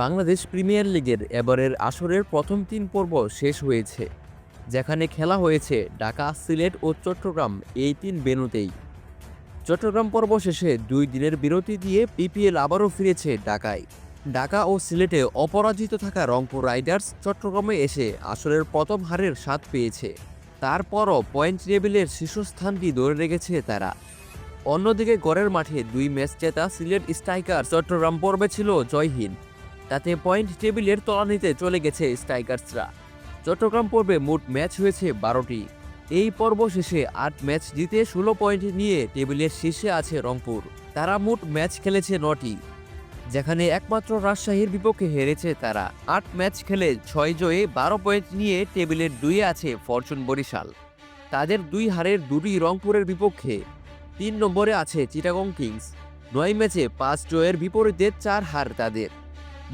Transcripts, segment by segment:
Bangladesh premier লিগের এবারের আসরের প্রথম তিন পর্ব শেষ হয়েছে, যেখানে খেলা হয়েছে ঢাকা, সিলেট ও চট্টগ্রাম এই তিন বেনুতেই চট্টগ্রাম পর্ব শেষে দুই দিনের বিরতি দিয়ে পিপিএল আবারও ফিরেছে ঢাকায়। ঢাকা ও সিলেটে অপরাজিত থাকা রংপুর রাইডার্স চট্টগ্রামে এসে আসরের প্রথম হারের স্বাদ পেয়েছে। তারপরও পয়েন্ট টেবিলের শীর্ষস্থানটি ধরে রেখেছে তারা। অন্যদিকে গড়ের মাঠে দুই ম্যাচ জেতা সিলেট স্ট্রাইকার চট্টগ্রাম পর্বে ছিল জয়হীন। তাতে পয়েন্ট টেবিলের তলানিতে চলে গেছে স্ট্রাইকার্সরা। চট্টগ্রাম পর্বে মোট ম্যাচ হয়েছে বারোটি। এই পর্ব শেষে আট ম্যাচ জিতে ষোলো পয়েন্ট নিয়ে টেবিলের শীর্ষে আছে রংপুর। তারা মোট ম্যাচ খেলেছে নটি। যেখানে একমাত্র রাজশাহীর বিপক্ষে হেরেছে তারা। আট ম্যাচ খেলে ছয় জয়ে বারো পয়েন্ট নিয়ে টেবিলের দুইয়ে আছে ফরচুন বরিশাল। তাদের দুই হারের দুটি রংপুরের বিপক্ষে। তিন নম্বরে আছে চিটাগং কিংস। নয় ম্যাচে পাঁচ জয়ের বিপরীতে চার হার তাদের।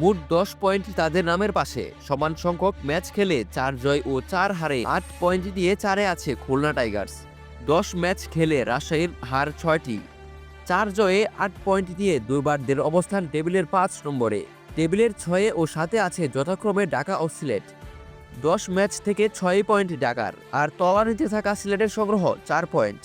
মোট দশ পয়েন্ট তাদের নামের পাশে। সমান সংখ্যক ম্যাচ খেলে চার জয় ও চার হারে আট পয়েন্ট দিয়ে চারে আছে খুলনা টাইগার্স। দশ ম্যাচ খেলে রাজশাহীর হার ছয়টি। চার জয়ে আট পয়েন্ট দিয়ে দুর্বারদের অবস্থান টেবিলের পাঁচ নম্বরে। টেবিলের ছয়ে ও সাতে আছে যথাক্রমে ঢাকা ও সিলেট। দশ ম্যাচ থেকে ছয় পয়েন্ট ডাকার আর তলানিতে থাকা সিলেটের সংগ্রহ চার পয়েন্ট।